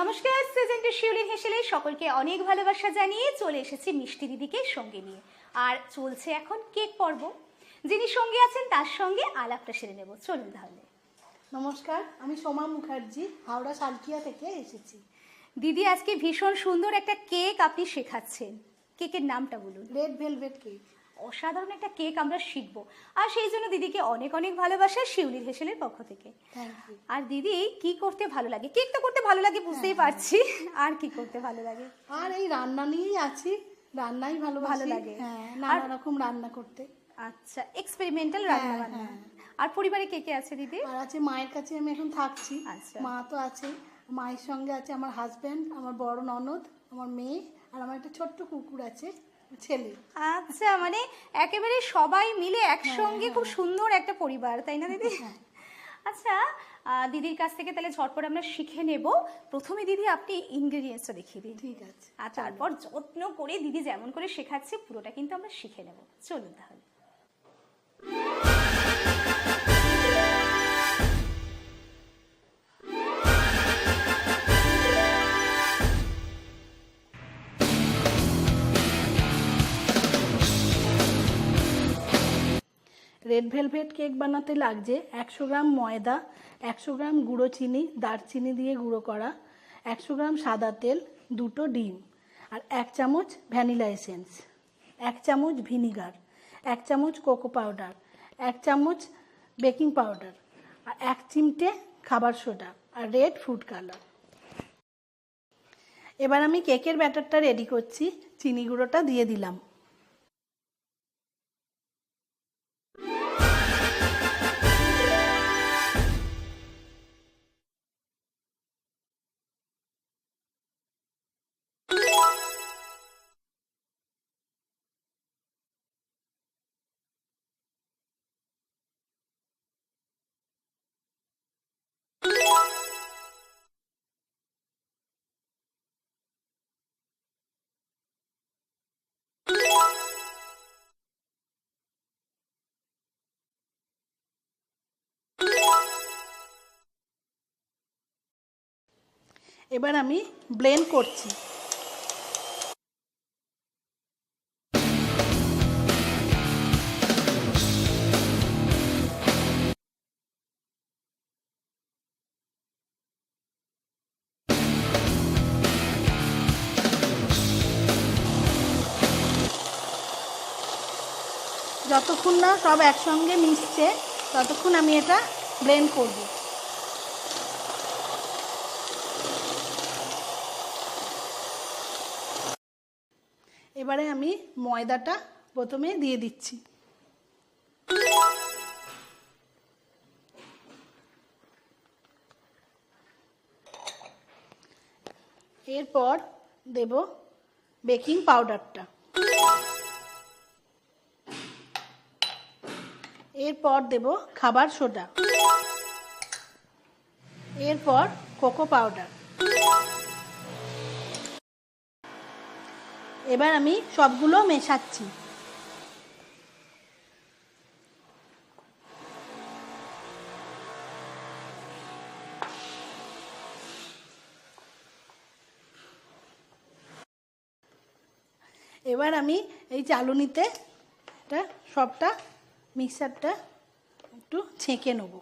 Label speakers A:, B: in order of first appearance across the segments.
A: নমস্কার সেজেন্টের শিউলিন হেসেলে। সকলকে অনেক ভালোবাসা জানিয়ে চলে এসেছি মিষ্টি দিদিকে সঙ্গে নিয়ে। আর চলছে এখন কেক পর্ব। যিনি সঙ্গে আছেন তার সঙ্গে আলাপটা সেরে নেব। চলুন তাহলে।
B: নমস্কার আমি সোমা মুখার্জি হাওড়া সালকিয়া থেকে এসেছি।
A: দিদি আজকে ভীষণ সুন্দর একটা কেক আপনি শেখাচ্ছেন। কেকের নামটা বলুন।
B: Red velvet cake.
A: অসাধারণ একটা কেক আমরা শিখব। আর সেই জন্য দিদিকে অনেক অনেক ভালোবাসা শিউলি হেসেলের পক্ষ থেকে। আর দিদি কি করতে ভালো লাগে? কেক তো করতে ভালো লাগে বুঝতেই পারছি। আর কি করতে ভালো লাগে?
B: আর এই রান্না নিয়েই আছি। রান্নাই ভালো
A: ভালো লাগে।
B: হ্যাঁ নানা রকম রান্না করতে।
A: আচ্ছা এক্সপেরিমেন্টাল
B: হ্যাঁ,
A: রান্না বান্না।
B: হ্যাঁ।
A: আর পরিবারে কে কে আছে দিদি?
B: আর আছে মায়ের কাছে আমি এখন থাকছি।
A: আচ্ছা।
B: মা তো আছে। মায়ের সঙ্গে আছে আমার হাজব্যান্ড আমার বড় ননদ আমার মেয়ে আর আমার একটা ছোট্ট কুকুর আছে। ছেলে
A: আচ্ছা মানে একেবারে সবাই মিলে একসঙ্গে খুব সুন্দর একটা পরিবার তাই না দিদি?
B: হ্যাঁ।
A: আচ্ছা দিদির কাছ থেকে তাহলে ঝটপট আমরা শিখে নেব। প্রথমে দিদি আপনি ইনগ্রেডিয়েন্টসটা দেখিয়ে দিন।
B: ঠিক আছে
A: আর তারপর যত্ন করে দিদি যেমন করে শেখাচ্ছে পুরোটা কিন্তু আমরা শিখে নেব। চলুন তাহলে।
B: রেড ভেলভেট কেক বানাতে লাগছে। একশো গ্রাম ময়দা, একশো গ্রাম গুঁড়ো চিনি, দারচিনি দিয়ে গুঁড়ো করা, একশো গ্রাম সাদা তেল, দুটো ডিম আর এক চামচ ভ্যানিলা এসেন্স, এক চামচ ভিনিগার, এক চামচ কোকো পাউডার, এক চামচ বেকিং পাউডার আর এক চিমটে খাবার সোডা আর রেড ফুড কালার এবার আমি কেকের ব্যাটারটা রেডি করছি, চিনি গুঁড়োটা দিয়ে দিলাম। এবার আমি ব্লেন্ড করছি। যতক্ষণ না সব একসঙ্গে মিশছে ততক্ষণ আমি এটা ব্লেন্ড করব। এবারে আমি ময়দাটা প্রথমে দিয়ে দিচ্ছি। এরপর দেব বেকিং পাউডারটা। এরপর দেব খাবার সোডা। এরপর কোকো পাউডার। এবার আমি সবগুলো মেশাচ্ছি। এবার আমি এই চালুনিতে এটা সবটা মিক্সারটা একটু ছেঁকে নেব,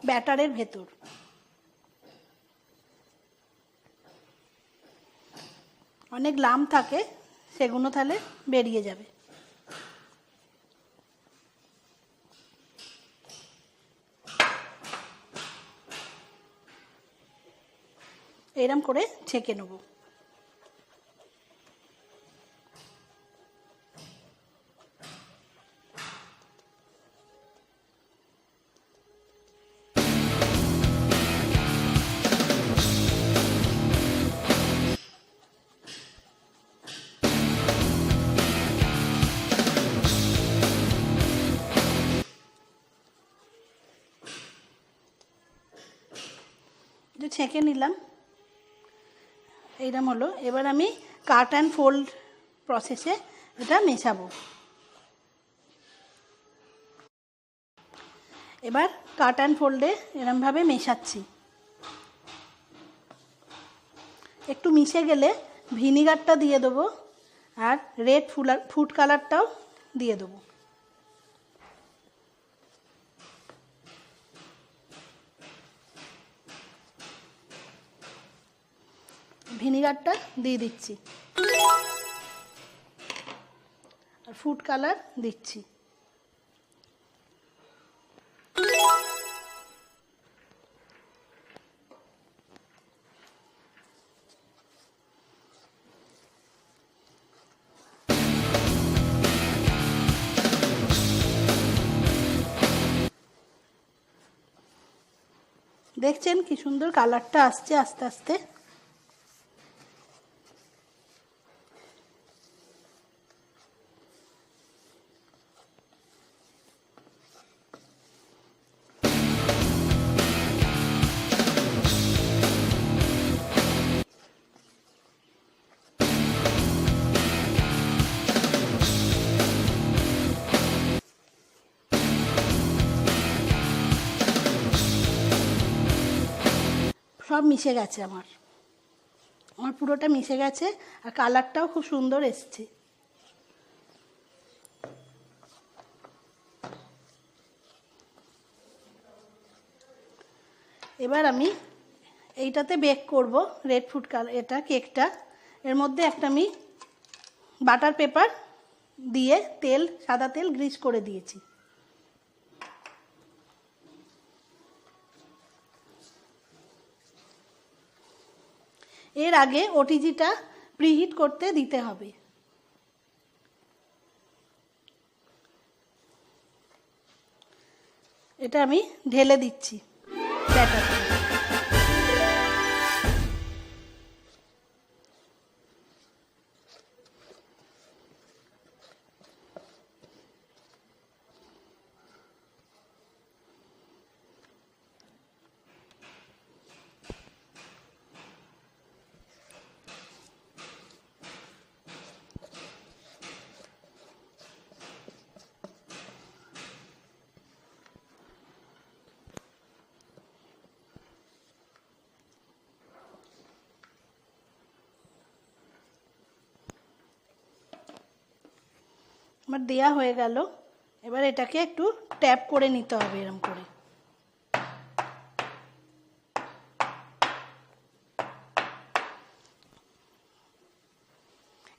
B: ব্যাটারের ভেতর। অনেক লাম থাকে সেগুলো তাহলে বেরিয়ে যাবে। এরম করে ছেঁকে নেব। ছেঁকে নিলাম। এইরকম হলো। এবার আমি কাট অ্যান্ড ফোল্ড প্রসেসে এটা মেশাবো। এবার কাট অ্যান্ড ফোল্ডে এরমভাবে মেশাচ্ছি। একটু মিশে গেলে ভিনিগারটা দিয়ে দেবো আর রেড ফুলার ফুড কালারটাও দিয়ে দেবো। ভিনিগারটা দিয়ে দিচ্ছি। আর ফুড কালার দিচ্ছি। দেখছেন কি সুন্দর কালারটা আসছে আস্তে আস্তে। সব মিশে গেছে আমার। আমার পুরোটা মিশে গেছে আর কালারটাও খুব সুন্দর এসছে। এবার আমি এইটাতে বেক করব রেড ফুড কালার এটা কেকটা এর মধ্যে একটা আমি বাটার পেপার দিয়ে তেল, সাদা তেল গ্রিস করে দিয়েছি। এর আগে ওটিজিটা প্রিহিট করতে দিতে হবে। এটা আমি ঢেলে দিচ্ছি। আমার দেয়া হয়ে গেল। এবার এটাকে একটু ট্যাপ করে নিতে হবে এরম করে।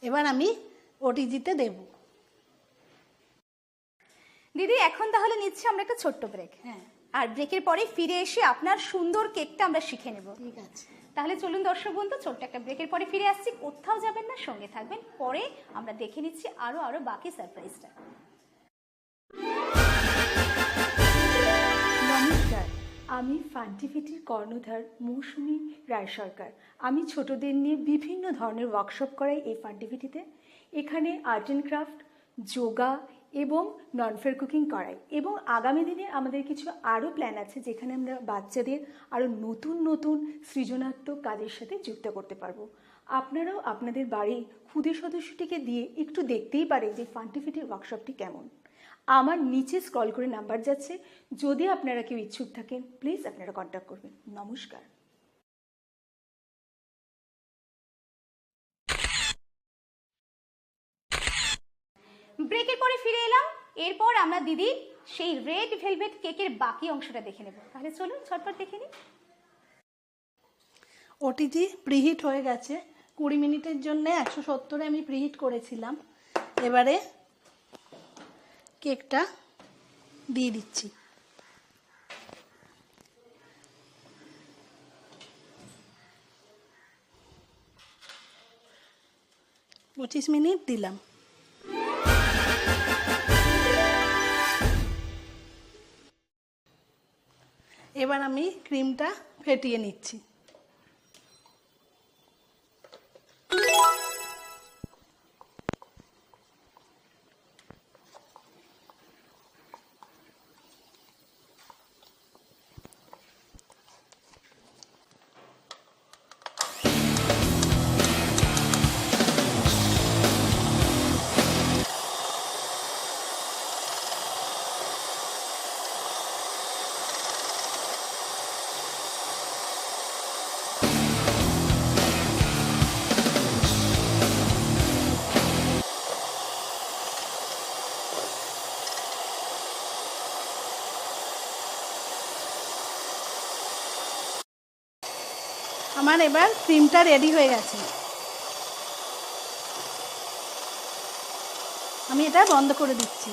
B: এবার আমি ওটিজিতে দেব।
A: দিদি এখন তাহলে নিচ্ছি আমরা একটা ছোট্ট ব্রেক
B: হ্যাঁ।
A: আর ব্রেকের পরে ফিরে এসে আপনার সুন্দর কেকটা আমরা শিখে নেব।
B: ঠিক আছে।
A: তাহলে চলুন দর্শক বন্ধু, ছোট্ট একটা ব্রেকের পরে ফিরে আসছি। কোথাও যাবেন না, সঙ্গে থাকবেন। পরে আমরা দেখে নিচ্ছি আরও আরও বাকি সারপ্রাইজটা
C: নমস্কার, আমি ফান্টিফিটির কর্ণধার মৌসুমি রায় সরকার। আমি ছোটদের নিয়ে বিভিন্ন ধরনের ওয়ার্কশপ করাই এই ফান্টিফিটিতে এখানে আর্ট অ্যান্ড ক্রাফট যোগা এবং নন ফেয়ার কুকিং করাই। এবং আগামী দিনে আমাদের কিছু আরও প্ল্যান আছে যেখানে আমরা বাচ্চাদের আরও নতুন নতুন সৃজনাত্মক কাজের সাথে যুক্ত করতে পারব। আপনারাও আপনাদের বাড়ির ক্ষুদে সদস্যটিকে দিয়ে একটু দেখতেই পারেন যে ফান্টিফিটির ওয়ার্কশপটি কেমন। আমার নিচে স্ক্রল করে নাম্বার যাচ্ছে। যদি আপনারা কেউ ইচ্ছুক থাকেন প্লিজ আপনারা কন্ট্যাক্ট করবেন। নমস্কার।
A: ব্রেকের পরে ফিরে এলাম। এরপর আমরা দিদি সেই রেড ভেলভেট কেকের বাকি অংশটা দেখে নেব। তাহলে চলুন ঝটপট দেখে নিই।
B: ওটিজি প্রিহিট হয়ে গেছে। কুড়ি মিনিটের জন্য একশো সত্তরে আমি প্রিহিট করেছিলাম। এবারে কেকটা দিয়ে দিচ্ছি। পঁচিশ মিনিট দিলাম। এবার আমি ক্রিমটা ফেটিয়ে নিচ্ছি। আমার এবার ক্রিমটা রেডি হয়ে গেছে। আমি এটা বন্ধ করে দিচ্ছি।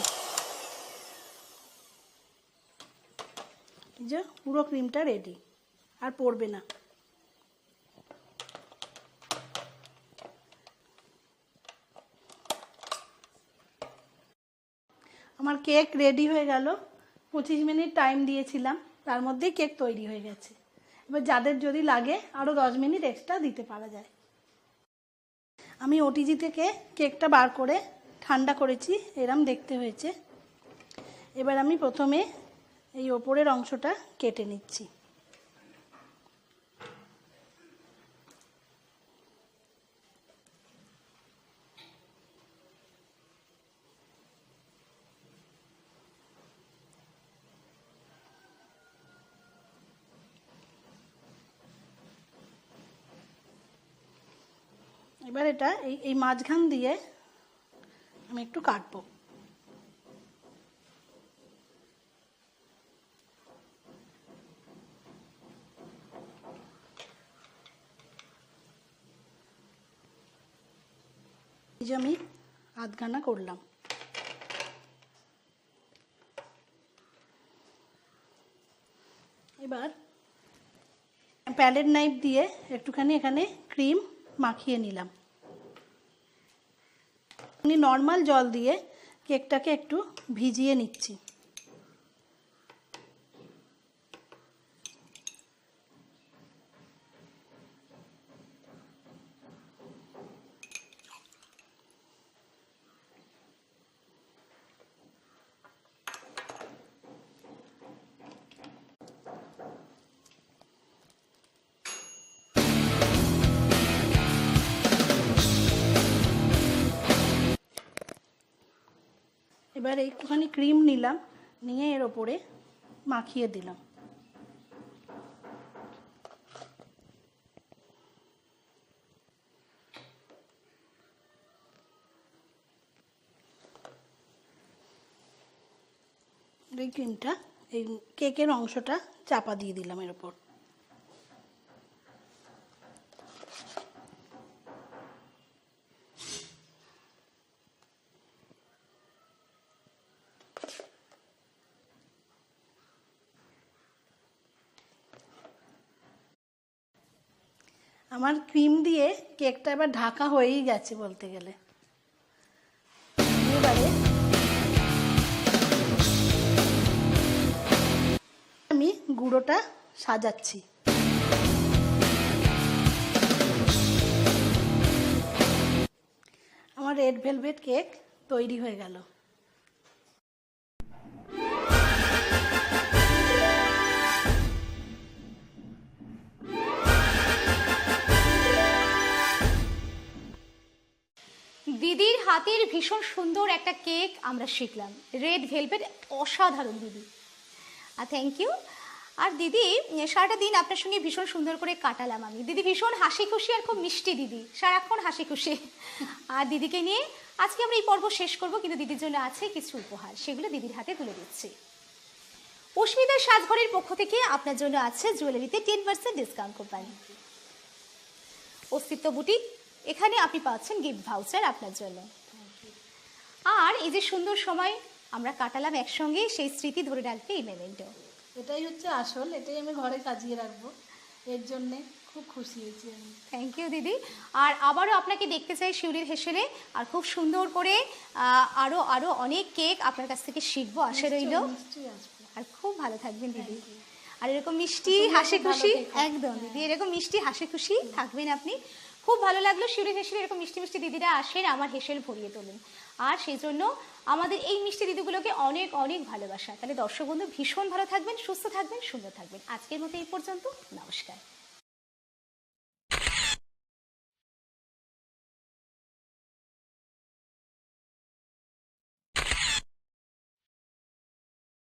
B: যে পুরো ক্রিমটা রেডি আর পড়বে না। আমার কেক রেডি হয়ে গেল। পঁচিশ মিনিট টাইম দিয়েছিলাম, তার মধ্যেই কেক তৈরি হয়ে গেছে। এবার যাদের যদি লাগে আরও দশ মিনিট এক্সট্রা দিতে পারা যায়। আমি ওটিজি থেকে কেকটা বার করে ঠান্ডা করেছি, এরম দেখতে হয়েছে। এবার আমি প্রথমে এই ওপরের অংশটা কেটে নিচ্ছি। এবার এটা এই এই মাঝখান দিয়ে আমি একটু কাটবো। এই যে আমি আধখানা করলাম। এবার প্যালেট নাইফ দিয়ে একটুখানি এখানে ক্রিম মাখিয়ে নিলাম। আমি নর্মাল জল দিয়ে কেকটাকে একটু ভিজিয়ে নিচ্ছি। এবার একটুখানি ক্রিম নিলাম, নিয়ে এর ওপরে মাখিয়ে দিলাম। এই ক্রিমটা এই কেকের অংশটা চাপা দিয়ে দিলাম এর ওপর। আমার ক্রিম দিয়ে কেকটা এবার ঢাকা হয়েই গেছে বলতে গেলে। আমি গুঁড়োটা সাজাচ্ছি। আমার রেড ভেলভেট কেক তৈরি হয়ে গেল।
A: হাতের ভীষণ সুন্দর একটা কেক আমরা শিখলাম। রেড ভেলভেট অসাধারণ, দিদি। আর থ্যাংক ইউ আর দিদি সারাটা দিন আপনার সঙ্গে ভীষণ সুন্দর করে কাটালাম আমি। দিদি, ভীষণ হাসি খুশি আর খুব মিষ্টি দিদি। সারাক্ষণ হাসি খুশি আর দিদিকে নিয়ে আজকে আমরা এই পর্ব শেষ করব, কিন্তু দিদির জন্য আছে কিছু উপহার। সেগুলো দিদির হাতে তুলে দিচ্ছি। অস্মিতার সাজঘরের পক্ষ থেকে আপনার জন্য আছে জুয়েলারিতে ten percent discount company Astitva boutique এখানে আপনি পাচ্ছেন গিফট ভাউচার আপনার জন্য। আর এই যে সুন্দর সময় আমরা কাটালাম একসঙ্গে সেই স্মৃতি ধরে রাখবে এই মেমেন্টো
B: এটাই হচ্ছে আসল এটাই আমি ঘরে কাজিয়ে রাখব। এর জন্যে খুব খুশি হয়েছি আমি।
A: থ্যাংক ইউ দিদি। আর আবারও আপনাকে দেখতে চাই শিউলির হেসেলে। আর খুব সুন্দর করে আহ, আরও আরও অনেক কেক আপনার কাছ থেকে শিখব আশা রইল। আর খুব ভালো থাকবেন দিদি। আর এরকম মিষ্টি হাসি খুশি একদম দিদি এরকম মিষ্টি হাসি খুশি থাকবেন আপনি। খুব ভালো লাগল। শিউলি হেসেলে এরকম মিষ্টি মিষ্টি দিদিরা আসেন, আমার হেসেল ভরিয়ে তোলেন। আর সেই জন্য আমাদের এই মিষ্টি দিদিগুলোকে অনেক অনেক ভালোবাসা। তাহলে দর্শক বন্ধু ভীষণ ভালো থাকবেন, সুস্থ থাকবেন, সুন্দর থাকবেন। আজকের মতো এই পর্যন্ত। নমস্কার।